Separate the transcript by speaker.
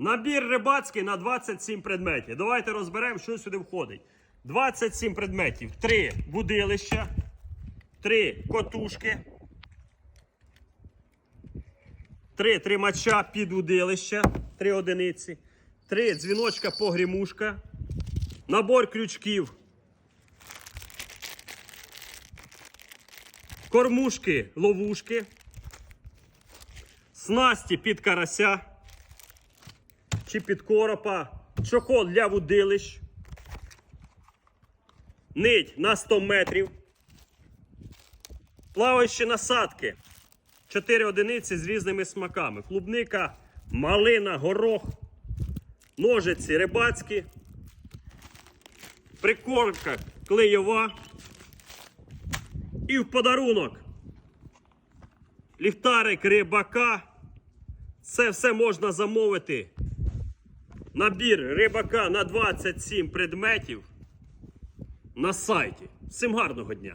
Speaker 1: Набір рибацький на 27 предметів. Давайте розберемо, що сюди входить. 27 предметів. Три будилища, три котушки, три тримача під удилища, три одиниці, три дзвіночка погрімушка, набор крючків, кормушки, ловушки, снасті під карася чи під коропа, чохол для вудилищ, нить на 100 метрів, плаваючі насадки, 4 одиниці з різними смаками, клубника, малина, горох, ножиці рибацькі, прикормка клейова і в подарунок ліхтарик рибака. Це все можна замовити. Набір рибака на 27 предметів на сайті. Всім гарного дня!